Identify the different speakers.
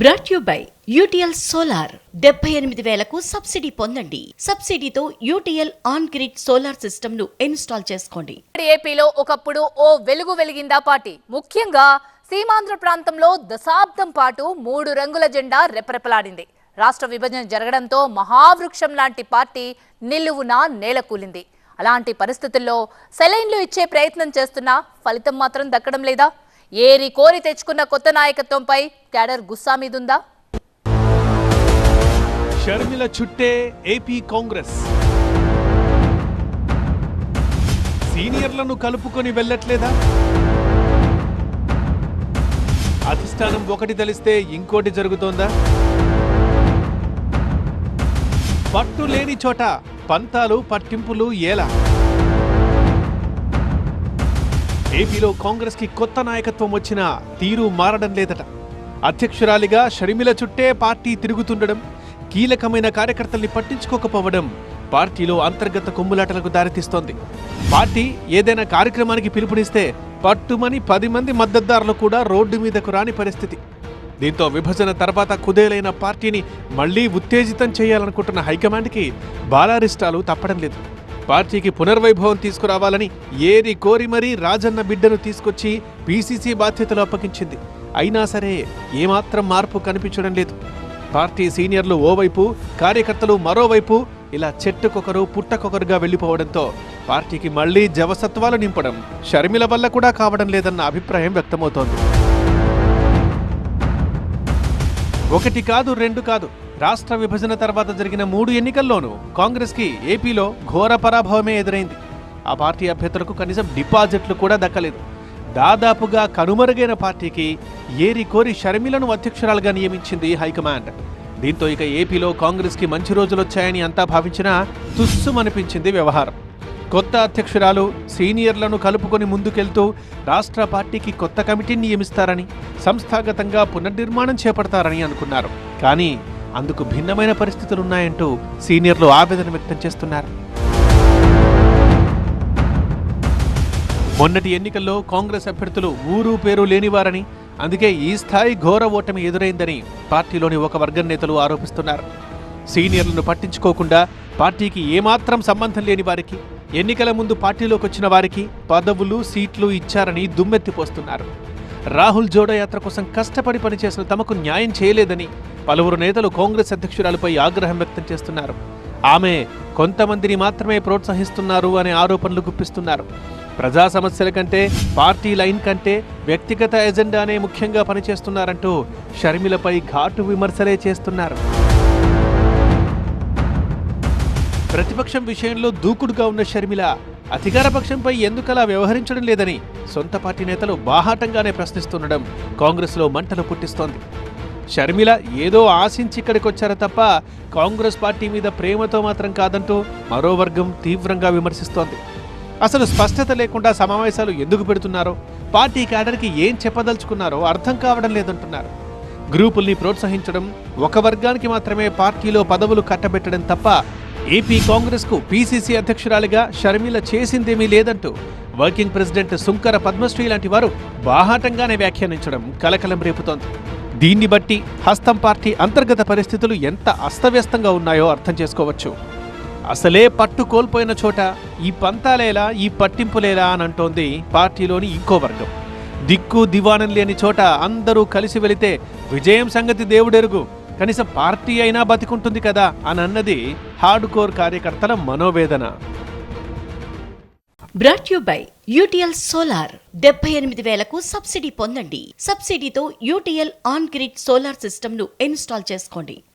Speaker 1: Brought you by UTL solar డెబ్బై ఎనిమిది వేలకు సబ్సిడీ పొందండి. సబ్సిడీతో యూటీఎల్ ఆన్ గ్రిడ్ సోలార్ సిస్టమ్ను ఇన్స్టాల్ చేసుకోండి.
Speaker 2: ఏపీలో ఒకప్పుడు ఓ వెలుగు వెలిగిందా పార్టీ? ముఖ్యంగా సీమాంధ్ర ప్రాంతంలో దశాబ్దం పాటు మూడు రంగుల జెండా రెపరెపలాడింది. రాష్ట్ర విభజన జరగడంతో మహావృక్షం లాంటి పార్టీ నిలువునా నేలకూలింది అలాంటి పరిస్థితుల్లో సెలైన్లు ఇచ్చే ప్రయత్నం చేస్తున్నా ఫలితం మాత్రం దక్కడం లేదా? ఏరి కోరి తెచ్చుకున్న కొత్త నాయకత్వంపై క్యాడర్ గుస్సా మీదుందా?
Speaker 3: షర్మిల చుట్టే ఏపీ కాంగ్రెస్. సీనియర్లను కలుపుకొని వెళ్ళట్లేదా? అధిష్టానం ఒకటి తెలిస్తే ఇంకోటి జరుగుతోందా? పట్టు లేని చోట పంతాలు పట్టింపులు ఎలా ఏపీలో కాంగ్రెస్కి కొత్త నాయకత్వం వచ్చినా తీరు మారడం లేదట. అధ్యక్షురాలిగా షర్మిల చుట్టే పార్టీ తిరుగుతుండడం కీలకమైన కార్యకర్తల్ని పట్టించుకోకపోవడం పార్టీలో అంతర్గత కుమ్ములాటలకు దారితీస్తోంది. పార్టీ ఏదైనా కార్యక్రమానికి పిలుపునిస్తే పట్టుమని పది మంది మద్దతుదారులు కూడా రోడ్డు మీదకు రాని పరిస్థితి. దీంతో విభజన తర్వాత కుదేలైన పార్టీని మళ్ళీ ఉత్తేజితం చేయాలనుకుంటున్న హైకమాండ్కి బాలారిష్టాలు తప్పడం లేదు. పార్టీకి పునర్వైభవం తీసుకురావాలని ఏరి కోరి మరీ రాజన్న బిడ్డను తీసుకొచ్చి పీసీసీ బాధ్యతలు అప్పగించింది. అయినా సరే ఏమాత్రం మార్పు కనిపించడం లేదు. పార్టీ సీనియర్లు ఓవైపు కార్యకర్తలు మరోవైపు ఇలా చెట్టుకొకరు పుట్టకొకరుగా వెళ్ళిపోవడంతో పార్టీకి మళ్ళీ జవసత్వాలు నింపడం షర్మిల వల్ల కూడా కావడం లేదన్న అభిప్రాయం వ్యక్తమవుతోంది. ఒకటి కాదు రెండు కాదు. రాష్ట్ర విభజన తర్వాత జరిగిన మూడు ఎన్నికల్లోనూ కాంగ్రెస్కి ఏపీలో ఘోర పరాభవమే ఎదురైంది. ఆ పార్టీ అభ్యర్థులకు కనీసం డిపాజిట్లు కూడా దక్కలేదు. దాదాపుగా కనుమరుగైన పార్టీకి ఏరి కోరి షర్మిలను అధ్యక్షురాలుగా నియమించింది హైకమాండ్. దీంతో ఇక ఏపీలో కాంగ్రెస్కి మంచి రోజులొచ్చాయని అంతా భావించినా తుస్సుమనిపించింది వ్యవహారం. కొత్త అధ్యక్షురాలు సీనియర్లను కలుపుకొని ముందుకెళ్తూ రాష్ట్ర పార్టీకి కొత్త కమిటీని నియమిస్తారని సంస్థాగతంగా పునర్నిర్మాణం చేపడతారని అనుకున్నారు. కానీ అందుకు భిన్నమైన పరిస్థితులు ఉన్నాయంటూ సీనియర్లు ఆవేదన వ్యక్తం చేస్తున్నారు. మొన్నటి ఎన్నికల్లో కాంగ్రెస్ అభ్యర్థులు ఊరు పేరు లేనివారని అందుకే ఈ స్థాయి ఘోర ఓటమి ఎదురైందని పార్టీలోని ఒక వర్గం నేతలు ఆరోపిస్తున్నారు. సీనియర్లను పట్టించుకోకుండా పార్టీకి ఏమాత్రం సంబంధం లేని వారికి ఎన్నికల ముందు పార్టీలోకి వచ్చిన వారికి పదవులు సీట్లు ఇచ్చారని దుమ్మెత్తిపోస్తున్నారు. రాహుల్ జోడయాత్ర కోసం కష్టపడి పనిచేసిన తమకు న్యాయం చేయలేదని పలువురు నేతలు కాంగ్రెస్ అధ్యక్షురాలపై ఆగ్రహం వ్యక్తం చేస్తున్నారు. ఆమె కొంతమందిని మాత్రమే ప్రోత్సహిస్తున్నారు అనే ఆరోపణలు గుప్పిస్తున్నారు. ప్రజా సమస్యల కంటే పార్టీ లైన్ కంటే వ్యక్తిగత ఎజెండానే ముఖ్యంగా పనిచేస్తున్నారంటూ షర్మిలపై ఘాటు విమర్శలే చేస్తున్నారు. ప్రతిపక్షం విషయంలో దూకుడుగా ఉన్న షర్మిల అధికార పక్షంపై ఎందుకలా వ్యవహరించడం లేదని సొంత పార్టీ నేతలు బాహాటంగానే ప్రశ్నిస్తుండడం కాంగ్రెస్లో మంటలు పుట్టిస్తోంది. షర్మిల ఏదో ఆశించి ఇక్కడికొచ్చారు తప్ప కాంగ్రెస్ పార్టీ మీద ప్రేమతో మాత్రం కాదంటూ మరో వర్గం తీవ్రంగా విమర్శిస్తోంది. అసలు స్పష్టత లేకుండా సమావేశాలు ఎందుకు పెడుతున్నారో పార్టీ క్యాడర్కి ఏం చెప్పదలుచుకున్నారో అర్థం కావడం లేదంటున్నారు. గ్రూపుల్ని ప్రోత్సహించడం ఒక వర్గానికి మాత్రమే పార్టీలో పదవులు కట్టబెట్టడం తప్ప ఏపీ కాంగ్రెస్కు పీసీసీ అధ్యక్షురాలిగా షర్మిల చేసిందేమీ లేదంటూ వర్కింగ్ ప్రెసిడెంట్ సుంకర పద్మశ్రీ లాంటి వారు బాహాటంగానే వ్యాఖ్యానించడం కలకలం రేపుతోంది. దీన్ని బట్టి హస్తం పార్టీ అంతర్గత పరిస్థితులు ఎంత అస్తవ్యస్తంగా ఉన్నాయో అర్థం చేసుకోవచ్చు. అసలే పట్టు కోల్పోయిన చోట ఈ పంతాలేలా ఈ పట్టింపులేలా అని అంటోంది పార్టీలోని ఇంకో వర్గం. దిక్కు దివాణం లేని చోట అందరూ కలిసి వెళితే విజయం సంగతి దేవుడెరుగు. కనీసం పార్టీ అయినా బతికుంటుంది కదా అని అన్నది హార్డ్ కోర్ కార్యకర్తల మనోవేదన
Speaker 1: brought you by UTL solar డెబ్బై ఎనిమిది వేలకు సబ్సిడీ పొందండి. సబ్సిడీతో యూటీఎల్ ఆన్ గ్రిడ్ సోలార్ సిస్టమ్ను ఇన్స్టాల్ చేసుకోండి.